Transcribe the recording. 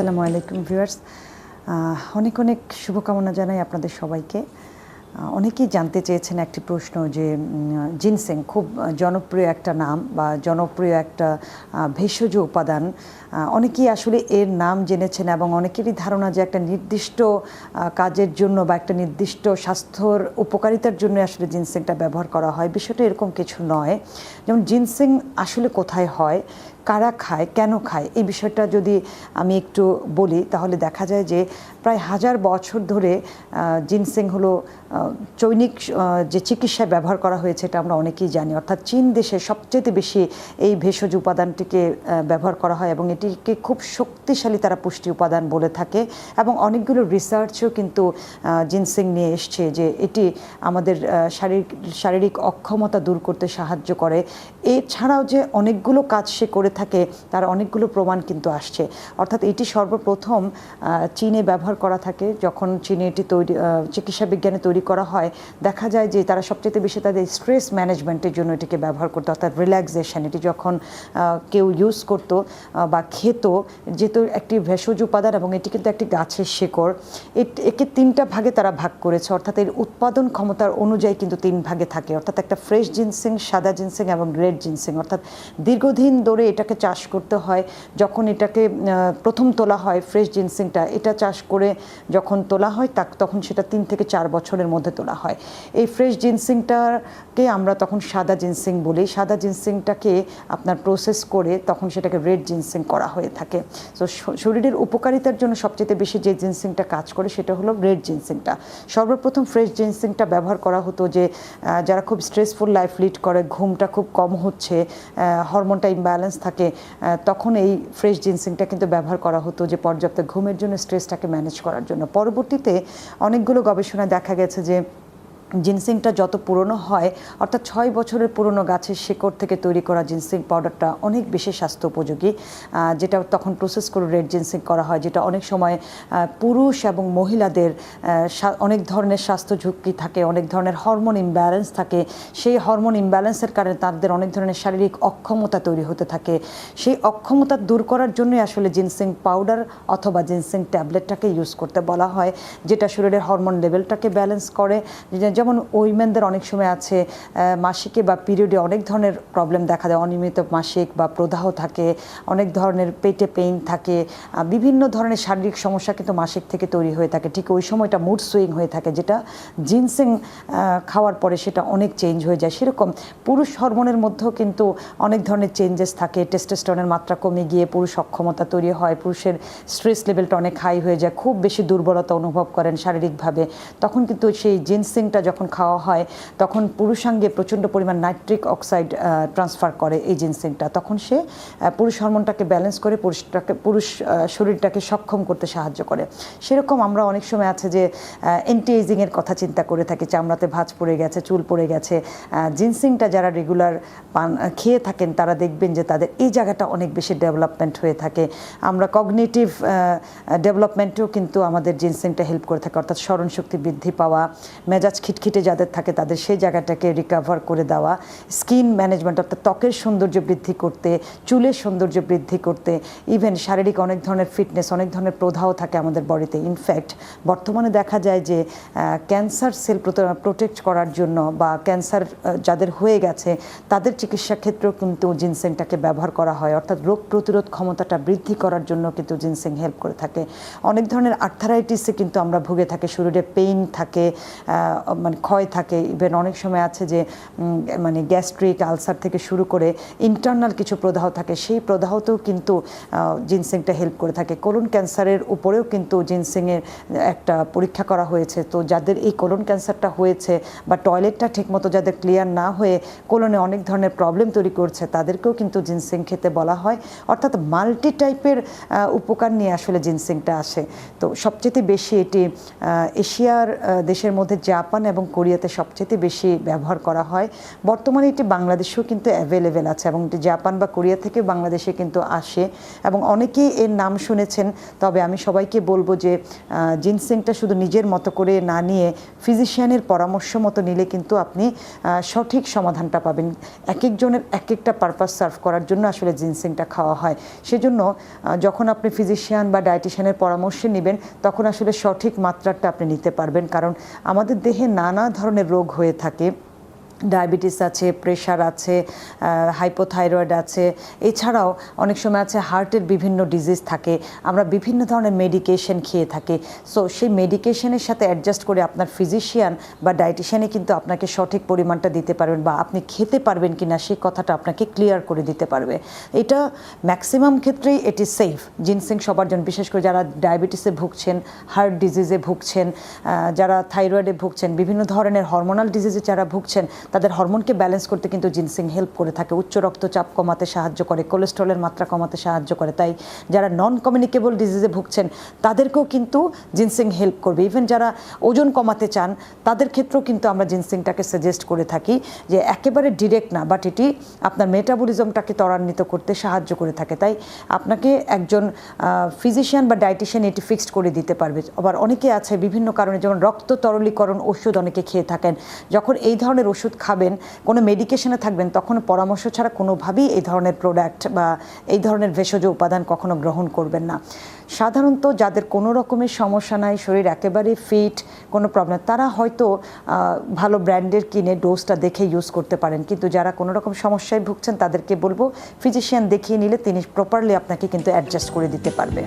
আসসালামু আলাইকুম ভিউয়ার্স। অনেক অনেক শুভকামনা জানাই আপনাদের সবাইকে। অনেকেই জানতে চেয়েছেন একটি প্রশ্ন যে জিনসেং খুব জনপ্রিয় একটা নাম বা জনপ্রিয় একটা ভেষজ উপাদান। অনেকেই আসলে এর নাম জেনেছেন এবং অনেকেরই ধারণা যে একটা নির্দিষ্ট কাজের জন্য বা একটা নির্দিষ্ট স্বাস্থ্যর উপকারিতার জন্য আসলে জিনসেংটা ব্যবহার করা হয়। বিষয়টা এরকম কিছু নয়। যেমন জিনসেং আসলে কোথায় হয়? কারা খায়, কেন খায়, এই বিষয়টা যদি আমি একটু বলি, তাহলে দেখা যায় যে প্রায় হাজার বছর ধরে জিনসেং হলো চৈনিক যে চিকিৎসায় ব্যবহার করা হয়েছে এটা আমরা অনেকেই জানি। অর্থাৎ চীন দেশে সবচেয়ে বেশি এই ভেষজ উপাদানটিকে ব্যবহার করা হয় এবং এটিকে খুব শক্তিশালী তারা পুষ্টি উপাদান বলে থাকে এবং অনেকগুলো রিসার্চও কিন্তু জিনসেং নিয়ে এসছে যে এটি আমাদের শারীরিক শারীরিক অক্ষমতা দূর করতে সাহায্য করে। এছাড়াও যে অনেকগুলো কাজ সে করে থাকে, তার অনেকগুলো প্রমাণ কিন্তু আসছে। অর্থাৎ এটি সর্বপ্রথম চীনে ব্যবহার করা থাকে। যখন চীনে এটি তৈরি চিকিৎসা বিজ্ঞানে তৈরি করা হয়, দেখা যায় যে তারা সবচেয়ে বেশি তাদের স্ট্রেস ম্যানেজমেন্টের জন্য এটিকে ব্যবহার করতো, অর্থাৎ রিল্যাক্সেশন। এটি যখন কেউ ইউজ করতো বা খেত যেহেতু একটি ভেষজ উপাদান এবং এটি কিন্তু একটি গাছের শেকড়। এট- একে তিনটা ভাগে তারা ভাগ করেছে, অর্থাৎ এর উৎপাদন ক্ষমতার অনুযায়ী কিন্তু তিন ভাগে থাকে। অর্থাৎ একটা ফ্রেশ জিনসিং সাদা জিনসিং এবং রেড জিনসিং অর্থাৎ দীর্ঘদিন ধরে এটাকে চাষ করতে হয়, যখন এটাকে প্রথম তোলা হয় ফ্রেশ জিনসিংটা এটা চাষ করে যখন তোলা হয় তা তখন সেটা তিন থেকে চার বছরের মধ্যে তোলা হয়। এই ফ্রেশ জিনসিংটাকে আমরা তখন সাদা জিনসিং বলি। সাদা জিনসিংটাকে আপনার প্রসেস করে তখন সেটাকে রেড জিনসিং করা হয়ে থাকে। তো শরীরের উপকারিতার জন্য সবচেয়ে বেশি যে জিনসিংটা কাজ করে সেটা হলো রেড জিনসিংটা সর্বপ্রথম ফ্রেশ জিনসিংটা ব্যবহার করা হতো যে যারা খুব স্ট্রেসফুল লাইফ লিড করে, ঘুমটা খুব কম হচ্ছে হরমোনটা ইমব্যালেন্স থাকে আহ, তখন এই ফ্রেশ জিনসিংটা কিন্তু ব্যবহার করা হতো যে পর্যাপ্ত ঘুমের জন্য স্ট্রেসটাকে ম্যানেজ করার জন্য। পরবর্তীতে অনেকগুলো গবেষণা দেখা গেছে যে জিনসিংটা যত পুরনো হয়, অর্থাৎ ছয় বছরের পুরনো গাছের শেকড় থেকে তৈরি করা জিনসিং পাউডারটা অনেক বেশি স্বাস্থ্য উপযোগী যেটা তখন প্রসেস করে রেড জিনসিং করা হয়, যেটা অনেক সময় পুরুষ এবং মহিলাদের অনেক ধরনের স্বাস্থ্য ঝুঁকি থাকে, অনেক ধরনের হরমোন ইমব্যালেন্স থাকে। সেই হরমোন ইমব্যালেন্সের কারণে তাদের অনেক ধরনের শারীরিক অক্ষমতা তৈরি হতে থাকে। সেই অক্ষমতা দূর করার জন্যই আসলে জিনসিং পাউডার অথবা জিনসিং ট্যাবলেটটাকে ইউজ করতে বলা হয়, যেটা শরীরের হরমোন লেভেলটাকে ব্যালেন্স করে। যেমন উইমেনদের অনেক সময় আছে মাসিকে বা পিরিয়ডে অনেক ধরনের প্রবলেম দেখা যায় অনিয়মিত মাসিক বা প্রদাহ থাকে, অনেক ধরনের পেটে পেইন থাকে বিভিন্ন ধরনের শারীরিক সমস্যা কিন্তু মাসিক থেকে তৈরি হয়ে থাকে। ঠিক ওই সময়টা মুড সুইং হয়ে থাকে, যেটা জিনসিং খাওয়ার পরে সেটা অনেক চেঞ্জ হয়ে যায়। সেরকম পুরুষ হরমোনের মধ্যেও কিন্তু অনেক ধরনের চেঞ্জেস থাকে টেস্টোস্টেরনের মাত্রা কমে গিয়ে পুরুষ অক্ষমতা তৈরি হয়, পুরুষের স্ট্রেস লেভেলটা অনেক হাই হয়ে যায়, খুব বেশি দুর্বলতা অনুভব করেন শারীরিকভাবে, তখন কিন্তু সেই জিনসিংটা যখন খাওয়া হয়, তখন পুরুষাঙ্গে প্রচণ্ড পরিমাণ নাইট্রিক অক্সাইড ট্রান্সফার করে এই জিনসিংটা তখন সে পুরুষ হরমোনটাকে ব্যালেন্স করে পুরুষটাকে, পুরুষ শরীরটাকে সক্ষম করতে সাহায্য করে। সেরকম আমরা অনেক সময় আছে যে অ্যান্টি এজিংয়ের কথা চিন্তা করে থাকি, চামড়াতে ভাঁজ পড়ে গেছে, চুল পড়ে গেছে। জিনসিংটা যারা রেগুলার পান খেয়ে থাকেন, তারা দেখবেন যে তাদের এই জায়গাটা অনেক বেশি ডেভেলপমেন্ট হয়ে থাকে। আমরা কগনেটিভ ডেভেলপমেন্টেও কিন্তু আমাদের জিনসিংটা হেল্প করে থাকে, অর্থাৎ স্মরণশক্তি বৃদ্ধি পাওয়া, মেজাজ খিটখিটে যাদের থাকে তাদের সেই জায়গাটাকে রিকভার করে দেওয়া স্কিন ম্যানেজমেন্ট অর্থাৎ ত্বকের সৌন্দর্য বৃদ্ধি করতে চুলের সৌন্দর্য বৃদ্ধি করতে ইভেন শারীরিক অনেক ধরনের ফিটনেস অনেক ধরনের প্রধাও থাকে আমাদের বডিতে ইনফ্যাক্ট বর্তমানে দেখা যায় যে ক্যান্সার সেল প্রোটেক্ট করার জন্য বা ক্যান্সার যাদের হয়ে গেছে তাদের চিকিৎসা ক্ষেত্রেও কিন্তু জিনসেংটাকে ব্যবহার করা হয়। অর্থাৎ রোগ প্রতিরোধ ক্ষমতাটা বৃদ্ধি করার জন্য কিন্তু জিনসেং হেল্প করে থাকে। অনেক ধরনের আর্থারাইটিসে কিন্তু আমরা ভুগে থাকি শরীরে পেইন থাকে আহ, মানে ক্ষয় থাকে ইভেন অনেক সময় আছে যে মানে গ্যাস্ট্রিক আলসার থেকে শুরু করে ইন্টারনাল কিছু প্রদাহ থাকে, সেই প্রদাহতেও কিন্তু জিনসিংটা হেল্প করে থাকে। কোলন ক্যান্সারের উপরেও কিন্তু জিনসিংয়ের একটা পরীক্ষা করা হয়েছে। তো যাদের এই কোলন ক্যান্সারটা হয়েছে বা টয়লেটটা ঠিকমতো যাদের ক্লিয়ার না হয়ে কোলনে অনেক ধরনের প্রবলেম তৈরি করছে, তাদেরকেও কিন্তু জিনসিং খেতে বলা হয়। অর্থাৎ মাল্টি টাইপের উপকার নিয়ে আসলে জিনসিংটা আসে। তো সবচেয়ে বেশি এটি এশিয়ার দেশের মধ্যে জাপান এবং এবং কোরিয়াতে সবচেয়ে বেশি ব্যবহার করা হয়। বর্তমানে এটি বাংলাদেশেও কিন্তু অ্যাভেলেবেল আছে এবং জাপান বা কোরিয়া থেকে বাংলাদেশে কিন্তু আসে এবং অনেকেই এর নাম শুনেছেন। তবে আমি সবাইকে বলব যে জিনসিংটা শুধু নিজের মতো করে না নিয়ে ফিজিশিয়ানের পরামর্শ মতো নিলে কিন্তু আপনি সঠিক সমাধানটা পাবেন। এক একজনের এক একটা পারপাস সার্ভ করার জন্য আসলে জিনসিংটা খাওয়া হয়। সেজন্য যখন আপনি ফিজিশিয়ান বা ডায়েটিশিয়ানের পরামর্শ নেবেন, তখন আসলে সঠিক মাত্রাটা আপনি নিতে পারবেন। কারণ আমাদের দেহে নানা ধরনের রোগ হয়ে থাকে। ডায়াবেটিস আছে, প্রেশার আছে হাইপোথাইরয়েড আছে। এছাড়াও অনেক সময় আছে হার্টের বিভিন্ন ডিজিজ থাকে। আমরা বিভিন্ন ধরনের মেডিকেশন খেয়ে থাকি। সো সেই মেডিকেশনের সাথে অ্যাডজাস্ট করে আপনার ফিজিশিয়ান বা ডায়েটিশিয়ানে কিন্তু আপনাকে সঠিক পরিমাণটা দিতে পারবেন বা আপনি খেতে পারবেন কি না সেই কথাটা আপনাকে ক্লিয়ার করে দিতে পারবে। এটা ম্যাক্সিমাম ক্ষেত্রেই এটি সেফ জিনসিং সবার জন্য, বিশেষ করে যারা ডায়াবেটিসে ভুগছেন হার্ট ডিজিজে ভুগছেন যারা থাইরয়েডে ভুগছেন, বিভিন্ন ধরনের হরমোনাল ডিজিজে যারা ভুগছেন তাদের হরমোনকে ব্যালেন্স করতে কিন্তু জিনসিং হেল্প করে থাকে। উচ্চ রক্তচাপ কমাতে সাহায্য করে কোলেস্ট্রলের মাত্রা কমাতে সাহায্য করে। তাই যারা নন কমিউনিকেবল ডিজিজে ভুগছেন, তাদেরকেও কিন্তু জিনসিং হেল্প করবে। ইভেন যারা ওজন কমাতে চান, তাদের ক্ষেত্রেও কিন্তু আমরা জিনসিংটাকে সাজেস্ট করে থাকি যে একেবারে ডিরেক্ট না বাট এটি আপনার মেটাবলিজমটাকে ত্বরান্বিত করতে সাহায্য করে থাকে। তাই আপনাকে একজন ফিজিশিয়ান বা ডায়েটিশিয়ান এটি ফিক্সড করে দিতে পারবে। আবার অনেকে আছে বিভিন্ন কারণে, যেমন রক্ত তরলীকরণ ওষুধ অনেকে খেয়ে থাকেন। যখন এই ধরনের ওষুধ খাবেন, কোনো মেডিকেশনে থাকবেন, তখন পরামর্শ ছাড়া কোনোভাবেই এই ধরনের প্রোডাক্ট বা এই ধরনের ভেষজ উপাদান কখনো গ্রহণ করবেন না। সাধারণত যাদের কোনো রকমের সমস্যা নাই, শরীর একেবারে ফিট কোনো প্রবলেম তারা হয়তো ভালো ব্র্যান্ডের কিনে ডোজটা দেখে ইউজ করতে পারেন। কিন্তু যারা কোনো রকম সমস্যায় ভুগছেন, তাদেরকে বলব ফিজিশিয়ান দেখিয়ে নিলে তিনি প্রপারলি আপনাকে কিন্তু অ্যাডজাস্ট করে দিতে পারবে।